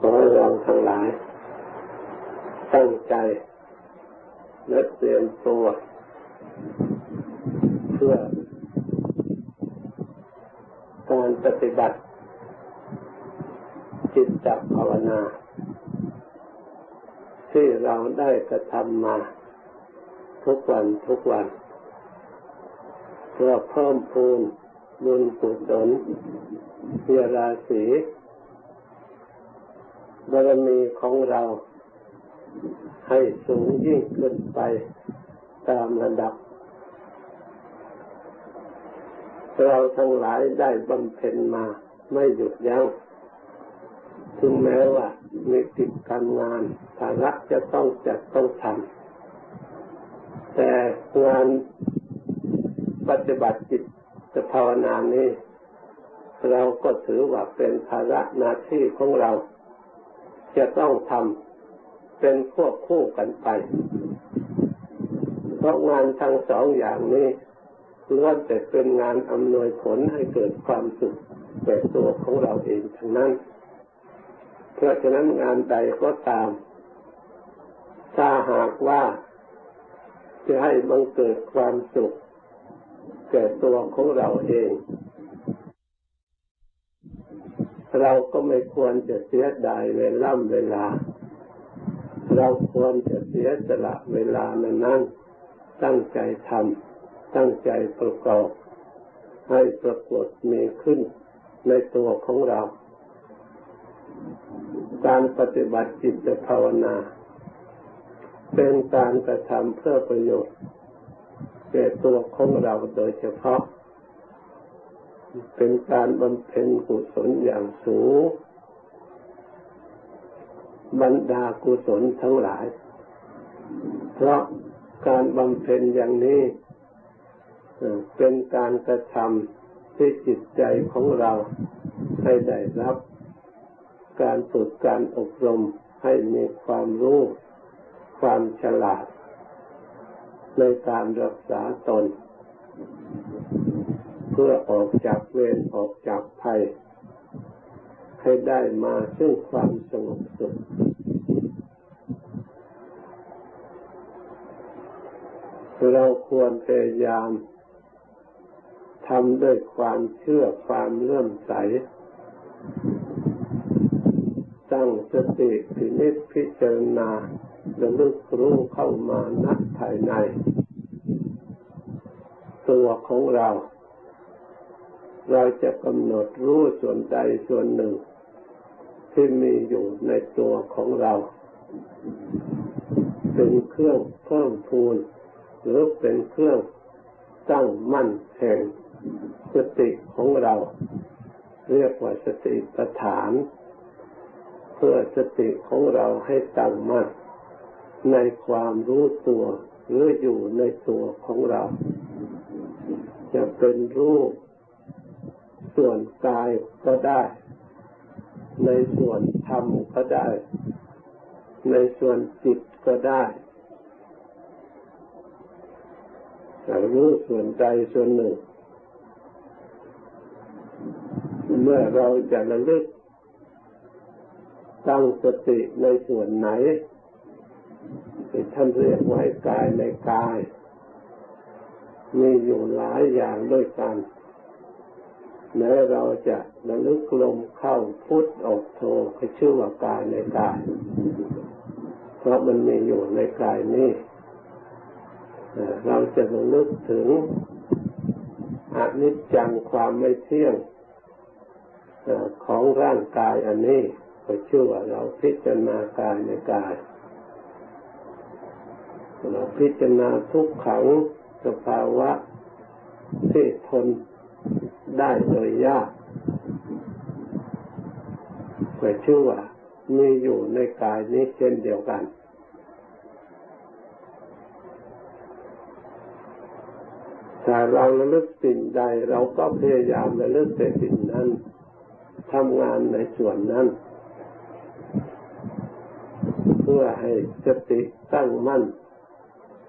ขอให้เราทั้งหลาย ตั้งใจและเตรียมตัวเพื่อการปฏิบัติจิตตภาวนา ที่เราได้กระทำมาทุกวันทุกวัน เพื่อเพิ่มพูนบุญกุศลเพียราศี บารมีของเราให้สูงยิ่งขึ้นไปตามระดับ เราทั้งหลายได้บำเพ็ญมาไม่หยุดยัง้งถึงแม้ว่ามีติดการงานภาระจะต้องจัดต้องทำแต่งานปฏิบัติจิตภาวนานี้ เราก็ถือว่าเป็นภาระหน้าที่ของเรา จะต้องทำเป็นควบคู่กันไป เพราะงานทั้งสองอย่างนี้ล้วนแต่เป็นงานอำนวยผลให้เกิดความสุขแก่ตัวของเราเองทั้งนั้น เพราะฉะนั้นงานใดก็ตาม ถ้าหากว่าจะให้บังเกิดความสุขแก่ตัวของเราเอง เราก็ไม่ควรจะเสียดายเวลาเวลา เราควรจะเสียสละเวลานั้นตั้งใจทำตั้งใจประกอบ ให้ปรากฏมีขึ้นในตัวของเรา การปฏิบัติจิตภาวนา เป็นการกระทำเพื่อประโยชน์แก่ตัวของเราโดยเฉพาะ เป็นการบำเพ็ญกุศลอย่างสูงบรรดากุศลทั้งหลาย เพราะการบำเพ็ญอย่างนี้เป็นการกระทำที่จิตใจของเราให้ได้รับ การฝึกการอบรมให้มีความรู้ ความฉลาด ในการรักษาตน พื่อออกจากเวรออกจากภัย ให้ได้มาซึ่งความสงบสุขเราควรพยายามทำด้วยความเชื่อความเลื่อมใส ตั้งสติพินิจพิจารณาระลึกรู้เข้ามานักภายใน ตัวของเรา เราจะกำหนดรู้ส่วนใดส่วนหนึ่ง ที่มีอยู่ในตัวของเรา เป็นเครื่องเพิ่มพูนหรือเป็นเครื่องตั้งมั่นแห่งสติของเรา เรียกว่าสติปัฏฐาน เพื่อสติของเราให้ตั้งมั่นในความรู้ตัวหรืออยู่ในตัวของเรา จะเป็นรูป ส่วนกายก็ได้ ในส่วนธรรมก็ได้ ในส่วนจิตก็ได้รู้ส่วนใดส่วนหนึ่ง เมื่อเราจะระลึกตั้งสติในส่วนไหนที่ท่านเรียกไว้กายในกาย มีอยู่หลายอย่างด้วยกัน แม้เราจะระลึกลมเข้าพุทออกโทให้ชื่อว่ากายในกาย เพราะมันมีอยู่ในกายนี้เราจะระลึกถึงอนิจจังความไม่เที่ยงของร่างกายอันนี้ก็ชื่อว่าเราพิจารณากายในกายเราพิจารณาทุกขังสภาวะที่ทน ได้โดยยากก็ชื่อว่ามีอยู่ในกายนี้เช่นเดียวกัน ถ้าเราระลึกสิ่งใดเราก็พยายามระลึกแต่สิ่งนั้นทำงานในส่วนนั้น เพื่อให้สติตั้งมั่น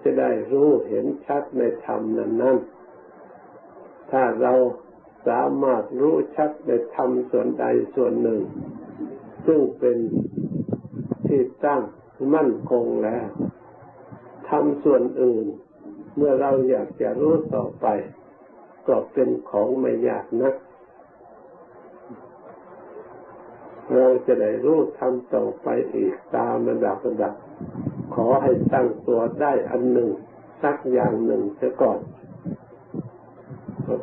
จะได้รู้เห็นชัดในธรรมนั้นนั้นถ้าเรา สามารถรู้ชัดในธรรมส่วนใดส่วนหนึ่ง ซึ่งเป็นที่ตั้งมั่นคงแล้วทำส่วนอื่น เมื่อเราอยากจะรู้ต่อไป ก็เป็นของไม่ยากนัก เราจะได้รู้ทำต่อไปอีกตามระดับระดับ ขอให้ตั้งตัวได้อันหนึ่ง สักอย่างหนึ่งเสียก่อน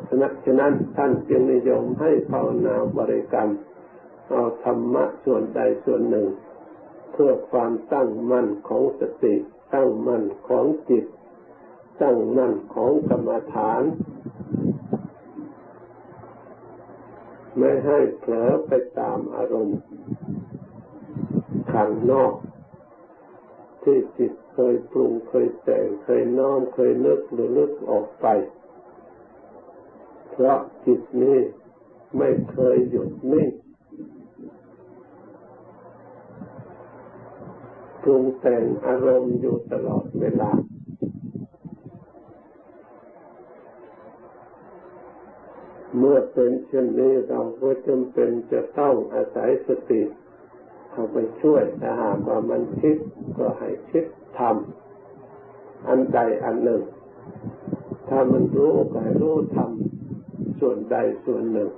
ฉะนั้นท่านจึงนิยมให้ภาวนาบริกรรมเอาธรรมะส่วนใดส่วนหนึ่ง เพื่อความตั้งมั่นของสติ ตั้งมั่นของจิต ตั้งมั่นของกรรมฐาน ไม่ให้เผลอไปตามอารมณ์ข้างนอก ที่จิตเคยปรุงเคยแต่งเคยน้อมเคยนึกหรือนึกออกไป เพราะจิตนี้ไม่เคยหยุดนิ่งปรุงแต่งอารมณ์อยู่ตลอดเวลา เมื่อเป็นเช่นนี้เราก็จำเป็นจะต้องอาศัยสติเข้าไปช่วยถ้าหากว่ามันคิดก็ให้คิดทำอันใดอันหนึ่ง ถ้ามันรู้ก็ให้รู้ทำ ส่วนใดส่วนหนึ่ง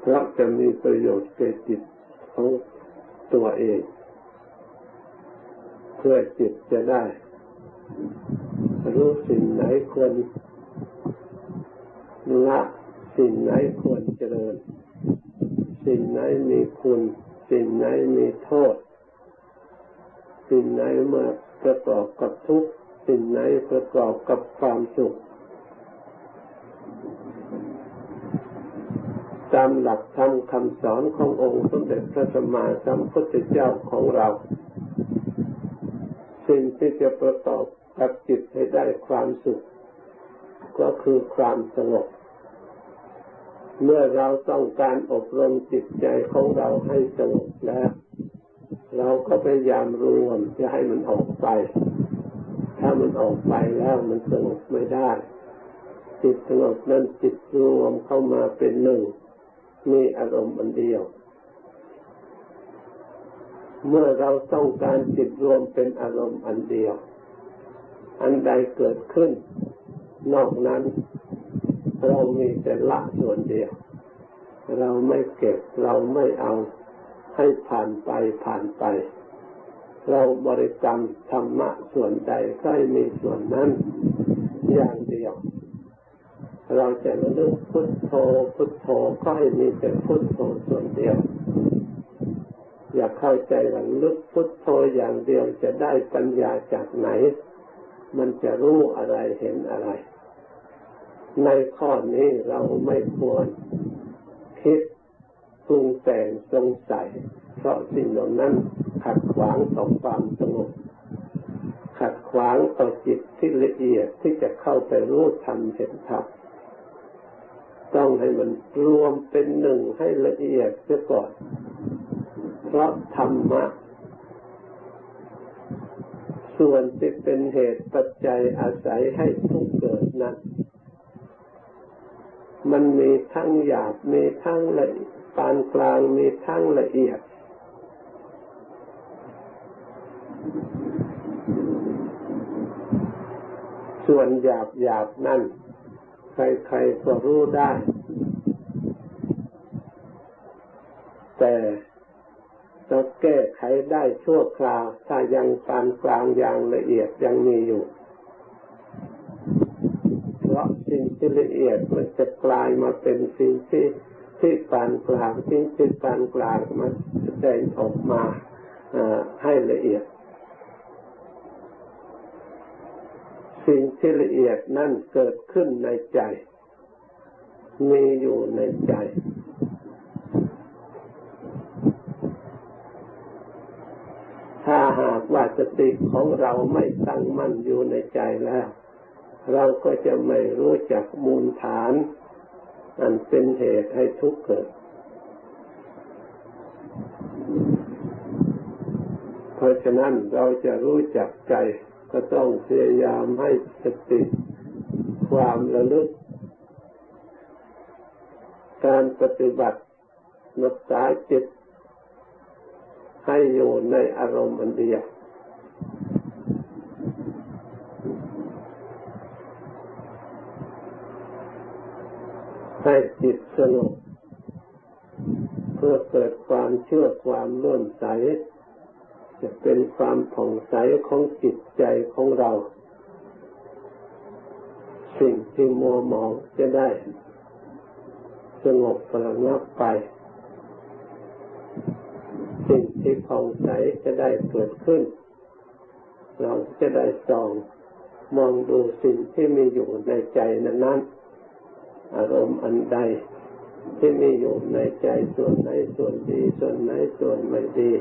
เพราะจะมีประโยชน์แก่จิตของตัวเอง เพื่อจิตจะได้ รู้สิ่งไหนควรละสิ่งไหนควรเจริญ สิ่งไหนมีคุณ สิ่งไหนมีโทษ สิ่งไหนมาประกอบกับทุกข์ สิ่งไหนประกอบกับความสุข ตามหลักธรรมคำสอนขององค์สมเด็จพระสัมมาสัมพุทธเจ้าของเรา สิ่งที่จะประกอบกับจิตให้ได้ความสุข ก็คือความสงบเมื่อเราต้องการอบรมจิตใจของเราให้สงบแล้ว เราก็พยายามรวมจะให้มันออกไป ถ้ามันออกไปแล้วมันสงบไม่ได้ จิตสงบนั้นจิตรวมเข้ามาเป็นหนึ่ง มีอารมณ์อันเดียว เมื่อเราต้องการจิตรวมเป็นอารมณ์อันเดียว อันใดเกิดขึ้น นอกนั้น เรามีแต่ละส่วนเดียว เราไม่เก็บเราไม่เอาให้ผ่านไปผ่านไป เราบริกรรมธรรมะส่วนใดก็ให้มีส่วนนั้นอย่างเดียว เราจะระลึกพุทโธพุทโธก็ให้มีแต่พุทโธส่วนเดียว อยากเข้าใจว่าลึกพุทโธอย่างเดียวจะได้ปัญญาจากไหน มันจะรู้อะไรเห็นอะไร ในข้อนี้เราไม่ควรคิดปรุงแต่งสงสัย เพราะสิ่งเหล่านั้นขัดขวางต่อความสงบขัดขวางต่อจิตที่ละเอียดที่จะเข้าไปรู้ธรรมเห็นธรรม ต้องให้มันรวมเป็นหนึ่งให้ละเอียดเสียก่อน เพราะธรรมะ ส่วนที่เป็นเหตุปัจจัยอาศัยให้ทุกเกิดนั้น มันมีทั้งหยาบมีทั้งละปานกลางมีทั้งละเอียด ส่วนหยาบหยาบนั่น ใครๆก็รู้ได้ แต่เราแก้ไขได้ชั่วคราว ถ้ายังปานกลางอย่างละเอียดยังมีอยู่ เพราะสิ่งที่ละเอียดมันจะกลายมาเป็นสิ่งที่ที่ปานกลางสิ่งที่ปานกลางมันแสดงออกมาให้ละเอียด สิ่งที่ละเอียดนั่นเกิดขึ้นในใจ มีอยู่ในใจ ถ้าหากว่าสติของเราไม่ตั้งมั่นอยู่ในใจแล้ว เราก็จะไม่รู้จักมูลฐาน อันเป็นเหตุให้ทุกข์เกิด เพราะฉะนั้นเราจะรู้จักใจ ก็ต้องพยายามให้สติความระลึก การปฏิบัติรักษาจิต ให้อยู่ในอารมณ์อันเดียวให้จิตสงบเพื่อเกิดความเชื่อความเลื่อมใส จะเป็นความผ่องใสของจิตใจของเรา สิ่งที่มัวหมองจะได้ สงบประงับไป สิ่งที่ผ่องใสจะได้เกิดขึ้น เราจะได้ส่องมองดูสิ่งที่มีอยู่ในใจนั้นอารมณ์อันใดที่มีอยู่ในใจส่วนไหนส่วนดีส่วนไหนส่วนไม่ดี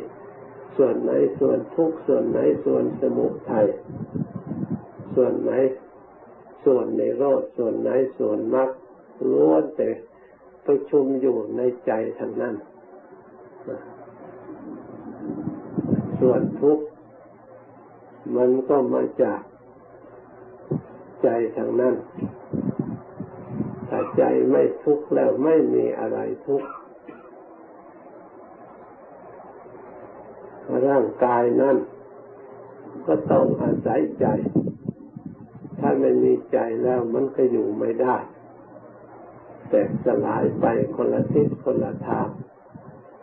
ส่วนไหนส่วนทุกส่วนไหนส่วนสมุทัยส่วนไหน ส่วนในโรดส่วนไหนส่วนมรรคล้วนแต่ประชุมอยู่ในใจทั้งนั้น ส่วนทุกข์มันก็มาจากใจทางนั้นถ้าใจไม่ทุกข์แล้วไม่มีอะไรทุกข์ ร่างกายนั้นก็ต้องอาศัยใจ ถ้าไม่มีใจแล้วมันก็อยู่ไม่ได้ แต่สลายไปคนละทิศคนละทาง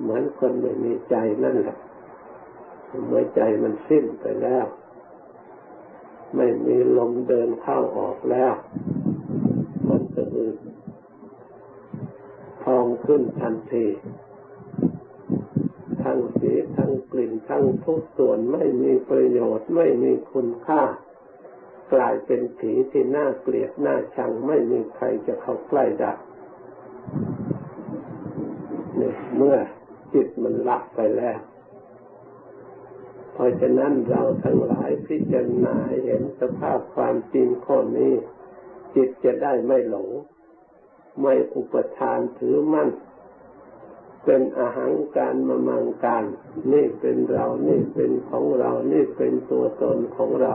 เหมือนคนไม่มีใจนั่นแหละเมื่อใจมันสิ้นไปแล้ว ไม่มีลมเดินเข้าออกแล้ว มันก็คือพองขึ้นทันที ทั้งสีทั้งกลิ่นทั้งทุกส่วนไม่มีประโยชน์ไม่มีคุณค่า กลายเป็นผีที่น่าเกลียดน่าชังไม่มีใครจะเข้าใกล้ได้เนี่ยเมื่อจิตมันละไปแล้ว เพราะฉะนั้นเราทั้งหลายพิจารณาเห็นสภาพความจริงข้อนี้ จิตจะได้ไม่หลง ไม่อุปทานถือมั่น เป็นอาหารการมามังการ นี่เป็นเรา นี่เป็นของเรา นี่เป็นตัวตนของเรา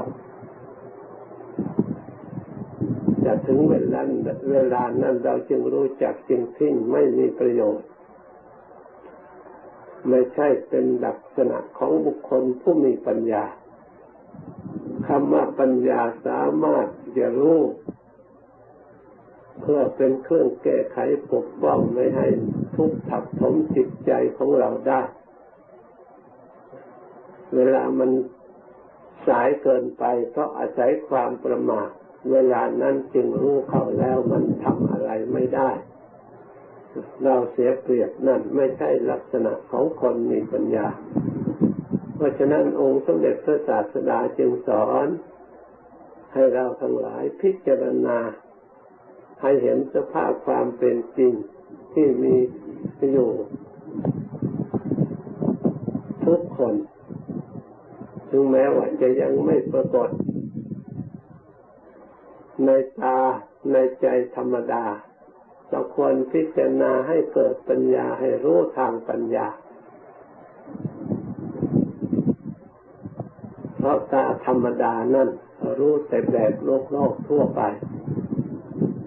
จะถึงเวลาเวลานั้นเราจึงรู้จักจริงทิ้งไม่มีประโยชน์ ไม่ใช่เป็นลักษณะของบุคคลผู้มีปัญญาคำว่าปัญญาสามารถจะรู้เพื่อเป็นเครื่องแก้ไขปกป้องไม่ให้ ทุกข์ทับถมจิตใจของเราได้ เวลามันสายเกินไปก็อาศัยความประมาทเวลานั้นจึงรู้เข้าแล้วมันทำอะไรไม่ได้ เราเสียเปรียบนั่นไม่ใช่ลักษณะของคนมีปัญญา เพราะฉะนั้นองค์สมเด็จพระศาสดาจึงสอน ให้เราทั้งหลายพิจารณา ให้เห็นสภาพความเป็นจริง ที่มีอยู่ทุกคน ถึงแม้ว่าจะยังไม่ปรากฏ ในตาในใจธรรมดา เราควรพิจารณาให้เกิดปัญญาให้รู้ทางปัญญา เพราะตาธรรมดานั่นรู้แต่แบบโลกโลกทั่วไป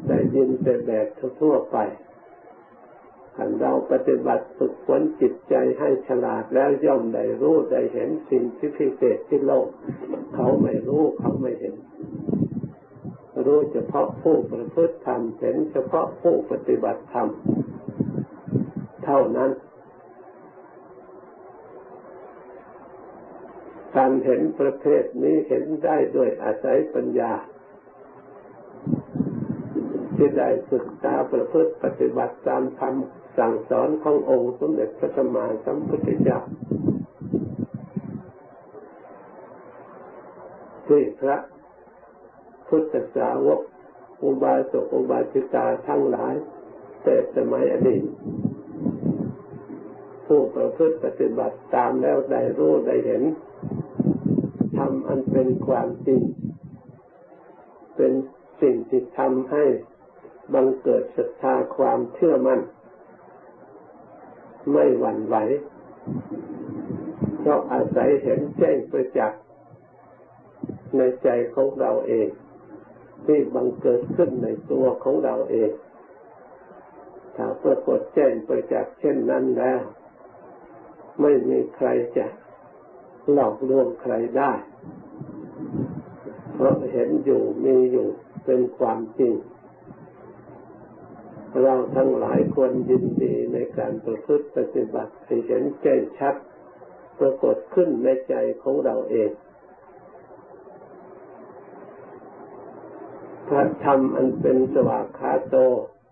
ได้ยินแต่แบบทั่วไป ถ้าเราปฏิบัติฝึกฝนจิตใจให้ฉลาดแล้วย่อมได้รู้ได้เห็นสิ่งที่พิเศษที่โลก เขาไม่รู้เขาไม่เห็น รู้เฉพาะผู้ประพฤติธรรมเห็นเฉพาะผู้ปฏิบัติธรรมเท่านั้น การเห็นประเภทนี้เห็นได้ด้วยอาศัยปัญญาที่ได้ศึกษาประพฤติปฏิบัติตามคำ สั่งสอนขององค์สมเด็จพระสัมมาสัมพุทธเจ้าที่พระพุทธสาวกอุบาสกอุบาสิกาทั้งหลาย แต่สมัยอดีตผู้ประพฤติปฏิบัติตามแล้วได้รู้ได้เห็นทำอันเป็นความจริง เป็นสิ่งที่ทำให้บังเกิดศรัทธาความเชื่อมัน่น ไม่หวั่นไหวเพราะอาศัยเห็นแจ้งประจักษ์ในใจของเราเอง ที่บังเกิดขึ้นในตัวของเราเองถ้าปรากฏแจ้งประจักษ์เช่นนั้นแล้ว ไม่มีใครจะหลอกลวงใครได้ เพราะเห็นอยู่มีอยู่เป็นความจริง เราทั้งหลายควรยินดีในการประพฤติปฏิบัติให้เห็นแจ้งชัด ปรากฏขึ้นในใจของเราเองพระธรรมอันเป็นสวากขาโต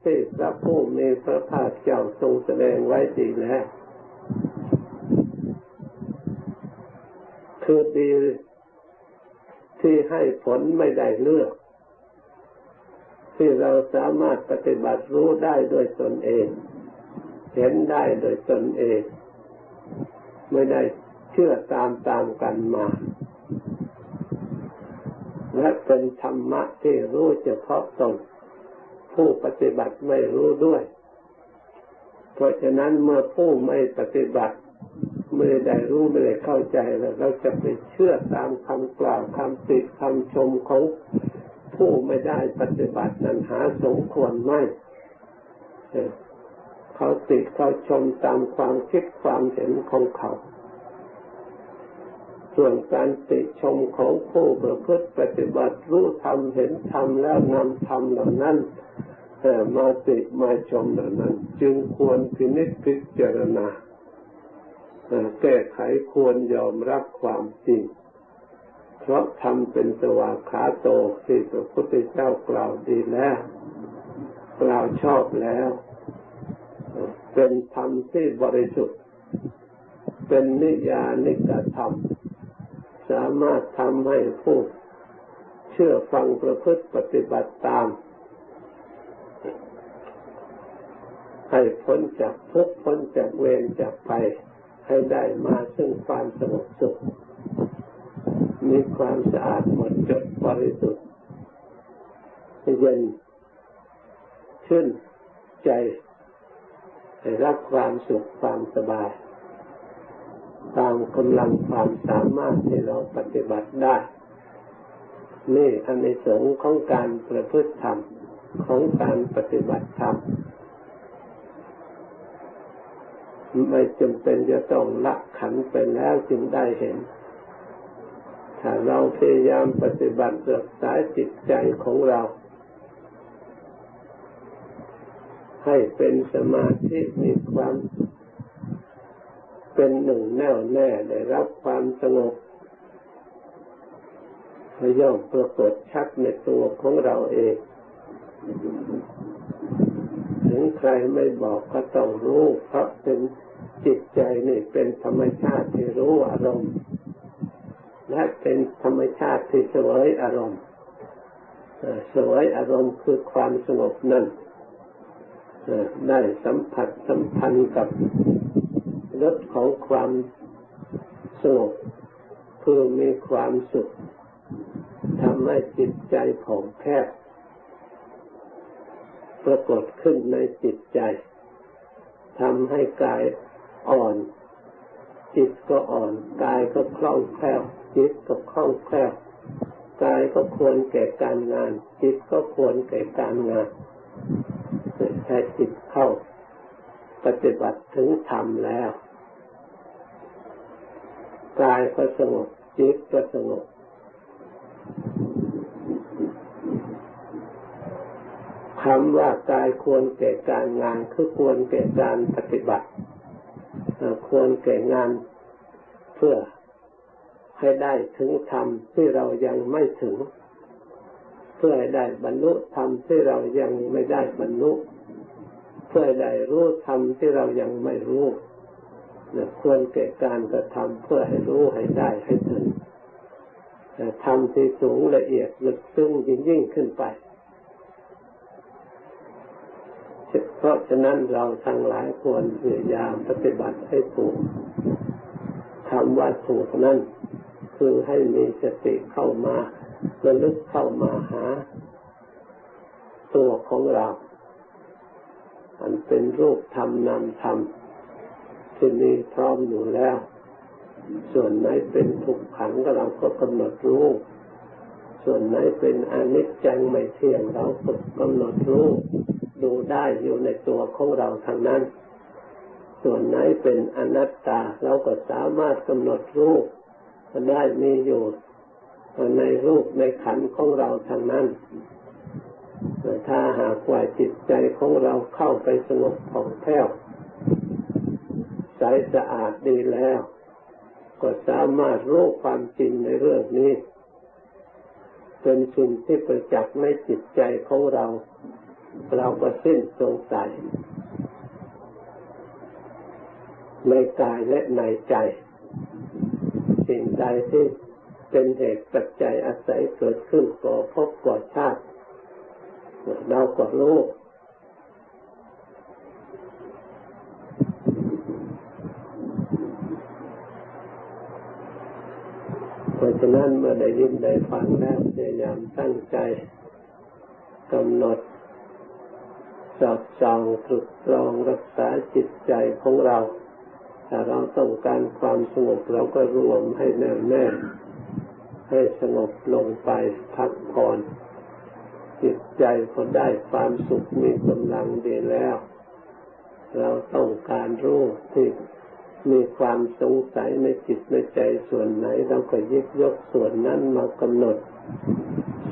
ที่พระผู้มีพระภาคเจ้าทรงแสดงไว้ดีแล้วคือดีที่ให้ผลไม่ได้เลือก ที่เราสามารถปฏิบัติรู้ได้โดยตนเอง เห็นได้โดยตนเอง ไม่ได้เชื่อตามตามกันมา และเป็นธรรมะที่รู้เฉพาะตนผู้ปฏิบัติไม่รู้ด้วย เพราะฉะนั้นเมื่อผู้ไม่ปฏิบัติไม่ได้รู้ไม่ได้เข้าใจแล้วเราจะไปเชื่อตามคำกล่าวคำติคำชมของ ผู้ไม่ได้ปฏิบัตินั้นหาสมควรไม่เขาติดเขาชมตามความคิดความเห็นของเขา ส่วนการติชมของผู้ประพฤติปฏิบัติรู้ธรรมเห็นธรรมแล้วนำธรรมเหล่านั้นมาติมาชมเหล่านั้น จึงควรพินิจพิจารณาแก้ไขควรยอมรับความจริง เพราะธรรมเป็นสว่ากขาโตที่พระพุทธเจ้ากล่าวดีแล้ว กล่าวชอบแล้ว เป็นธรรมที่บริสุทธิ์ เป็นนิยานิกธรรม สามารถทำให้ผู้เชื่อฟังประพฤติปฏิบัติตาม ให้พ้นจากทุกข์พ้นจากเวรจากภัยให้ได้มาซึ่งความสงบสุข มีความสะอาดหมดจดบริสุทธิ์เย็นชื่นใจให้รับความสุขความสบาย ตามกำลังความสามารถที่เราปฏิบัติได้ นี่อันในสงของการประพฤติธรรมของการปฏิบัติธรรมไม่จำเป็นจะต้องละขันไปแล้วจึงได้เห็น ถ้าเราพยายามปฏิบัติรักษาจิตใจของเรา ให้เป็นสมาธิมีความเป็นหนึ่งแน่วแน่ได้รับความสงบย่อมปรากฏชัดในตัวของเราเอง ถึงใครไม่บอกก็ต้องรู้ เพราะเป็นจิตใจนี่เป็นธรรมชาติที่รู้อารมณ์ และเป็นธรรมชาติที่สวยอารมณ์สวยอารมณ์คือความสงบนั่นได้สัมผัสสัมพันธ์กับรสของความสงบเพื่อมีความสุขทำให้จิตใจผ่องแผ้วปรากฏขึ้นในจิตใจทำให้กายอ่อน จิตก็อ่อน กายก็คล่องแคล่ว จิตก็คล่องแคล่วกายก็ควรแก่การงาน จิตก็ควรแก่การงานใช้จิตเข้าปฏิบัติถึงธรรมแล้วกายก็สงบจิตก็สงบคำว่ากายควรแก่การงานคือควรแก่การปฏิบัติ ควรแก่งานเพื่อ ให้ได้ถึงธรรมที่เรายังไม่ถึง เพื่อให้ได้บรรลุธรรมที่เรายังไม่ได้บรรลุ เพื่อให้ได้รู้ธรรมที่เรายังไม่รู้ควรแก่การกระทำเพื่อให้รู้ให้ได้ให้ถึงทำที่สูงละเอียดลึกซึ้งยิ่งยิ่งขึ้นไป เพราะฉะนั้นเราทั้งหลายควรพยายามปฏิบัติให้ถูกคำว่าถูกนั้น คือให้มีสติเข้ามาระลึกเข้ามาหา ตัวของเรา อันเป็นรูปธรรมนามธรรมที่มีพร้อมอยู่แล้ว ส่วนไหนเป็นทุกขังเราก็กำหนดรู้ ส่วนไหนเป็นอนิจจังไม่เที่ยงเราก็กำหนดรู้ดูได้อยู่ในตัวของเราทางนั้น ส่วนไหนเป็นอนัตตาเราก็สามารถกำหนดรูป ได้มีอยู่ในรูปในขันของเราทางนั้นถ้าหากว่าจิตใจของเราเข้าไปสงบผ่องแผ้วใสสะอาดดีแล้ว ก็สามารถรู้ความจริงในเรื่องนี้เป็นสิ่งที่ประจักษ์ในจิตใจของเรา เราก็สิ้นสงสัยในกายและในใจ สิ่งใดที่เป็นเหตุปัจจัยอาศัยเกิดขึ้นก่อพบก่อชาติเราก็รู้เพราะฉะนั้นเมื่อได้ยินได้ฟังแล้วพยายามตั้งใจกำหนดสอบส่องตรึกตรองรักษาจิตใจของเรา ถ้าเราต้องการความสงบเราก็รวมให้แน่วแน่ให้สงบลงไปพักผ่อนจิตใจก็ได้ความสุขมีกำลังดีแล้ว เราต้องการรู้ที่มีความสงสัยในจิตในใจส่วนไหน เราก็ยึดยกส่วนนั้นมากำหนด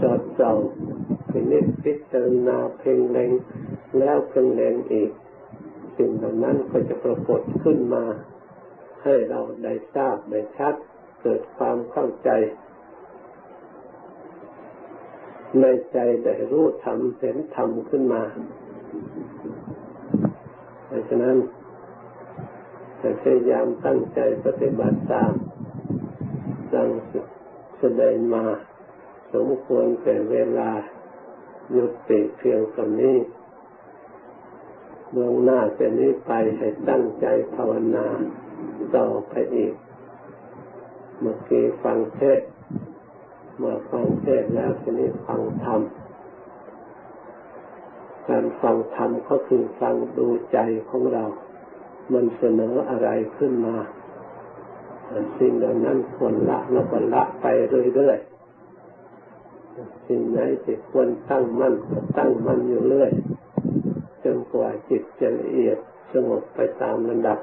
สอดส่องพินิจพิจารณาเพ่งเล็งแล้วเพ่งเล็งอีก สิ่งเหล่านั้นก็จะปรากฏขึ้นมา ให้เราได้ทราบได้ชัด เกิดความเข้าใจ ในใจได้รู้ธรรมเห็นธรรมขึ้นมาเพราะฉะนั้นพยายามตั้งใจปฏิบัติตามดังแสดงมา สมควรแก่เวลาหยุดติเพียงตอนนี้ เบื้องหน้าจะนี้ไปให้ตั้งใจภาวนาต่อไปอีก เมื่อกี้ฟังเทศ เมื่อฟังเทศแล้วทีนี้ฟังธรรม การฟังธรรมก็คือฟังดูใจของเรา มันเสนออะไรขึ้นมาสิ่งเหล่านั้นควรละแล้วก็ละไปเรื่อยๆ สิ่งไหนที่ควรตั้งมั่นก็ตั้งมั่นอยู่เรื่อย จิตจะละเอียดสงบไปตามระดับ